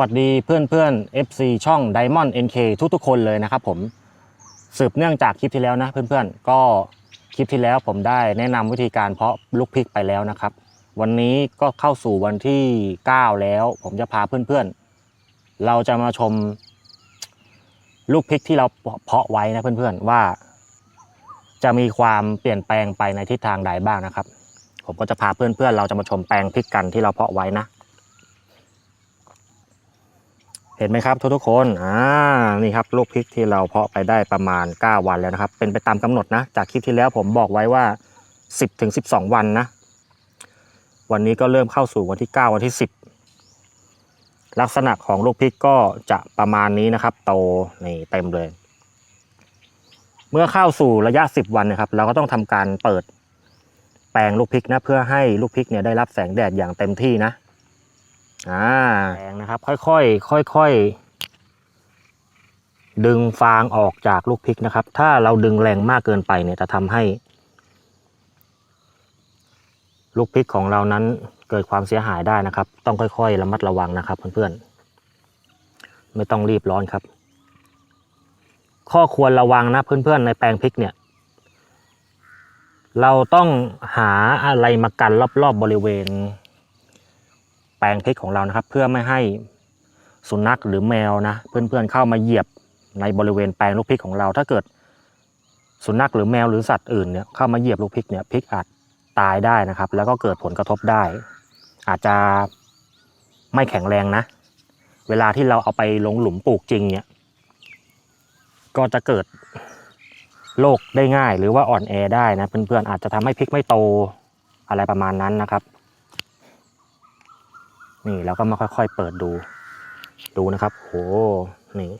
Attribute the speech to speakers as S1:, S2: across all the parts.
S1: วัสดีเพื่อนเพื่อน FC ช่อง Diamond NK ทุกๆคนเลยนะครับผมสืบเนื่องจากคลิปที่แล้วนะเพื่อนๆ ก็คลิปที่แล้วผมได้แนะนำวิธีการเพาะลูกพริกไปแล้วนะครับ วันนี้ก็เข้าสู่วันที่ 9 แล้ว ผมจะพาเพื่อนๆ เราจะมาชม ลูกพริกที่เราเพาะไว้นะเพื่อนๆว่า จะมีความเปลี่ยนแปลงไปในทิศทางใดบ้างนะครับ ผมก็จะพาเพื่อนๆ เราจะมาชมแปลงพริกกันที่เราเพาะไว้นะ เห็นไหมครับทุกๆคนอ่านี่ครับลูกพริกที่เราเพาะไปได้ประมาณ 9 วันแล้วนะครับ เป็นไปตามกำหนดนะ จากคลิปที่แล้วผมบอกไว้ว่า 10ถึง12 วันนะ วันนี้ก็เริ่มเข้าสู่วันที่ 9 วันที่ 10 ลักษณะของลูกพริกก็จะประมาณนี้นะครับ โตนี่เต็มเลย เมื่อเข้าสู่ระยะ 10 วันนะครับ เราก็ต้องทำการเปิดแปลงลูกพริกนะเพื่อให้ลูกพริกเนี่ยได้รับแสงแดดอย่างเต็มที่นะ อ่าแรงนะครับ ค่อยๆค่อยๆดึงฟางออกจากลูกพริกนะครับ ถ้าเราดึงแรงมากเกินไปเนี่ยจะทำให้ ลูกพริกของเรานั้นเกิดความเสียหายได้นะครับ ต้องค่อยๆระมัดระวังนะครับเพื่อนๆไม่ต้องรีบร้อนครับ ข้อควรระวังนะเพื่อนๆในแปลงพริกเนี่ยเราต้องหาอะไรมากันรอบๆบริเวณ ปลงพริกของเรานะครับ เพื่อไม่ให้สุนัขหรือแมวนะ เพื่อนๆเข้ามาเหยียบในบริเวณแปลงลูกพริกของเรา ถ้าเกิดสุนัขหรือแมวหรือสัตว์อื่นเนี่ยเข้ามาเหยียบลูกพริกเนี่ยพริกอาจตายได้นะครับ แล้วก็เกิดผลกระทบได้ อาจจะไม่แข็งแรงนะ เวลาที่เราเอาไปลงหลุมปลูกจริงเนี่ยก็จะเกิดโรคได้ง่ายหรือว่าอ่อนแอได้นะเพื่อนๆอาจจะทำให้พริกไม่โตอะไรประมาณนั้นนะครับ นี่แล้วก็มาค่อยๆเปิดดู ดูนะครับโหนี่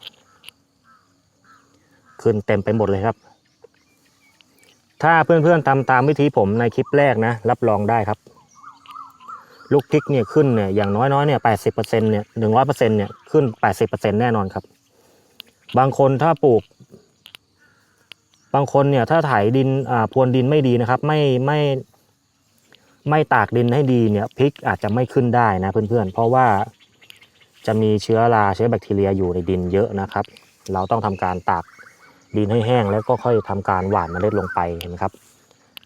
S1: ขึ้นเต็มไปหมดเลยครับ ถ้าเพื่อนๆทำตามวิธีผมในคลิปแรกนะ รับรองได้ครับ ลูกพริกเนี่ยขึ้นเนี่ยอย่างน้อยๆเนี่ยแปดสิบเปอร์เซ็นเนี่ยหนึ่งร้อยเปอร์เซ็นเนี่ยขึ้นแปดสิบเปอร์เซ็นแน่นอนครับ บางคนถ้าปลูกบางคนเนี่ยถ้าไถดินอ่าพรวนดินไม่ดีนะครับ ไม่ไม่ ไม่ตากดินให้ดีเนี่ยพริกอาจจะไม่ขึ้นได้นะเพื่อนๆ เพราะว่าจะมีเชื้อราเชื้อแบคทีเรียอยู่ในดินเยอะนะครับ เราต้องทำการตากดินให้แห้งแล้วก็ค่อยทำการหว่านเมล็ดลงไปเห็นไหมครับ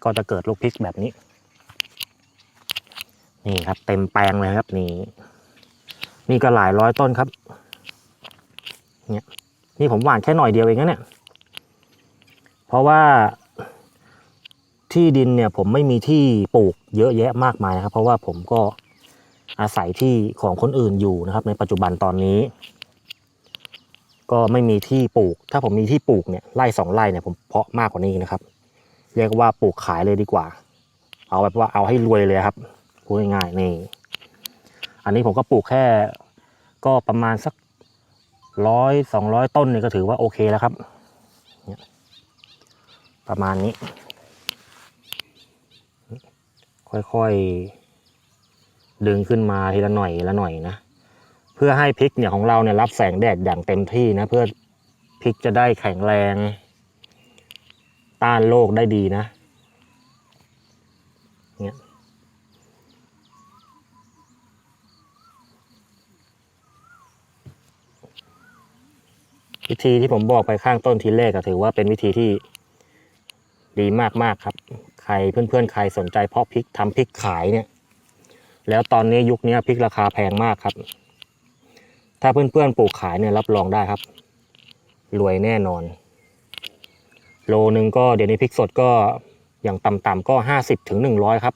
S1: ก็จะเกิดลูกพริกแบบนี้ นี่ครับเต็มแปลงเลยครับนี่นี่ก็หลายร้อยต้นครับเนี่ยนี่ผมหว่านแค่หน่อยเดียวเองนะเนี่ยเพราะว่า ที่ดินเนี่ยผมไม่มีที่ปลูกเยอะแยะมากมายนะครับ เพราะว่าผมก็อาศัยที่ของคนอื่นอยู่นะครับ ในปัจจุบันตอนนี้ ก็ไม่มีที่ปลูก ถ้าผมมีที่ปลูกเนี่ยไร่สองไร่เนี่ยผมเพาะมากกว่านี้นะครับ เรียกว่าปลูกขายเลยดีกว่า เอาแบบว่าเอาให้รวยเลยครับพูดง่ายๆนี่ อันนี้ผมก็ปลูกแค่ ก็ประมาณสักร้อยสองร้อยต้นเนี่ยก็ถือว่าโอเคแล้วครับ ประมาณนี้ ค่อยๆ ดึงขึ้นมาทีละหน่อยละหน่อยนะ เพื่อให้พริกเนี่ยของเราเนี่ยรับแสงแดดอย่างเต็มที่นะ เพื่อพริกจะได้แข็งแรง ต้านโรคได้ดีนะเนี่ยวิธีที่ผมบอกไปข้างต้นทีแรกก็ถือว่าเป็นวิธีที่ ดีมากๆครับ ใครเพื่อนๆใครสนใจเพาะพริกทำพริกขายเนี่ย แล้วตอนนี้ยุคนี้พริกราคาแพงมากครับ ถ้าเพื่อนๆปลูกขายเนี่ยรับรองได้ครับ รวยแน่นอน โลนึงก็เดี๋ยวนี้พริกสดก็อย่างต่ำๆก็ห้าสิบถึงหนึ่งร้อยครับ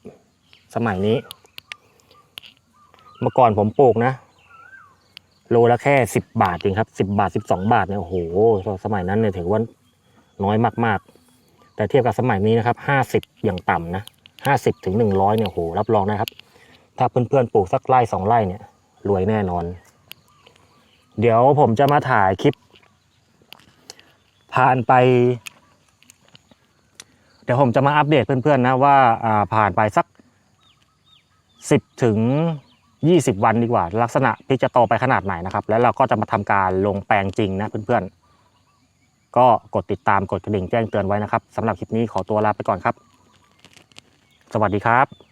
S1: สมัยนี้ เมื่อก่อนผมปลูกนะ โลละแค่สิบบาทเองครับสิบาทสิบสองบาทเนี่ยโอ้โห สมัยนั้นเนี่ยถือว่าน้อยมากๆ แต่เทียบกับสมัยนี้นะครับห้าสิบอย่างต่ำนะห้าสิบถึงหนึ่งร้อยเนี่ยโหรับรองนะครับ ถ้าเพื่อนๆปลูกสักไร่สองไร่เนี่ยรวยแน่นอน เดี๋ยวผมจะมาถ่ายคลิป ผ่านไปเดี๋ยวผมจะมาอัปเดตเพื่อนๆนะว่าอ่าผ่านไปสักสิบถึงยี่สิบวันดีกว่า ลักษณะพริกจะโตไปขนาดไหนนะครับ แล้วเราก็จะมาทำการลงแปลงจริงนะเพื่อนๆ ก็กดติดตามกดกระดิ่งแจ้งเตือนไว้นะครับสำหรับคลิปนี้ขอตัวลาไปก่อนครับ สวัสดีครับ